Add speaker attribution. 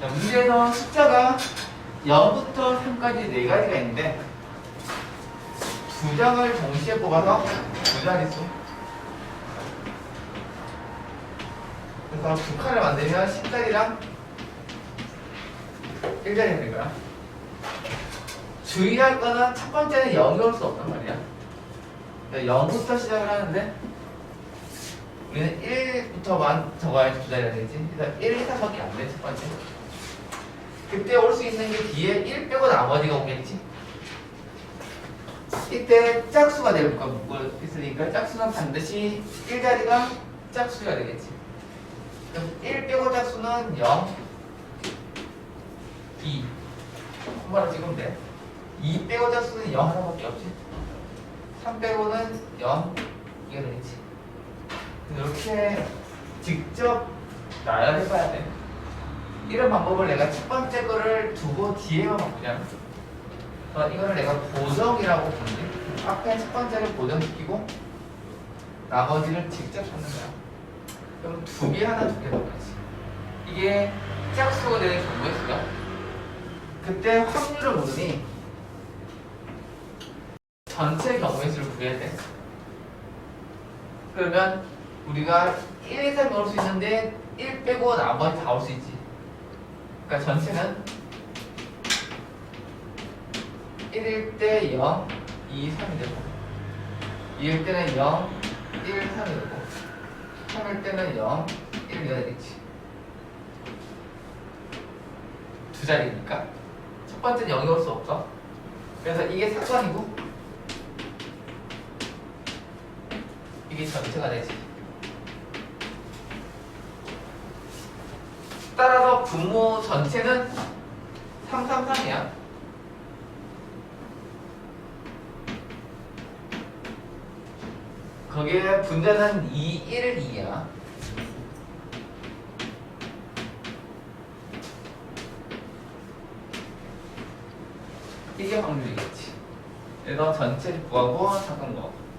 Speaker 1: 자, 문제에서 숫자가 0부터 3까지 네 가지가 있는데 두 장을 동시에 뽑아서 두 자릿수. 그래서 두 칸을 만들면 10자리랑 1자리가 될 거야. 주의할 거는 첫 번째는 0이 올수 없단 말이야. 0부터 시작을 하는데 우리는 1부터만 적어야지 두 자리가 되지? 그래서 1, 2, 3밖에 안 돼 첫 번째 그때 올 수 있는 게 뒤에 1 빼고 나머지가 오겠지 이때 짝수가 될거 있으니까 짝수는 반드시 1 자리가 짝수가 되겠지 그럼 1 빼고 짝수는 0 2 한번로 찍으면 돼. 2 빼고 짝수는 0 하나밖에 없지. 3 빼고는 0 이게 되겠지. 이렇게 직접 나열해봐야 돼. 이런 방법을 내가 첫 번째 거를 두고 뒤에만 바꾸잖아. 어, 이거를 내가 보정이라고 부르지. 앞에 첫 번째를 보정시키고 나머지를 직접 찾는 거야. 그럼 두 개 하나 두 개 바꾸지. 이게 짝수가 되는 경우의 수야. 그때 확률을 모르니 전체 경우의 수를 구해야 돼. 그러면 우리가 1 이상 넣을 수 있는데 1 빼고 나머지 다 올 수 있지. 그러니까 전체는 1일 때 0, 2, 3이 되고 2일 때는 0, 1, 3이 되고 3일 때는 0, 1, 2가 되겠지. 두 자리니까 첫 번째는 0이 올 수 없어. 그래서 이게 사건이고 이게 전체가 되지. 따라서 분모 전체는 333이야. 거기에 분자는 2, 1, 2야. 이게 확률이겠지. 그래서 전체를 구하고 사건 구하고.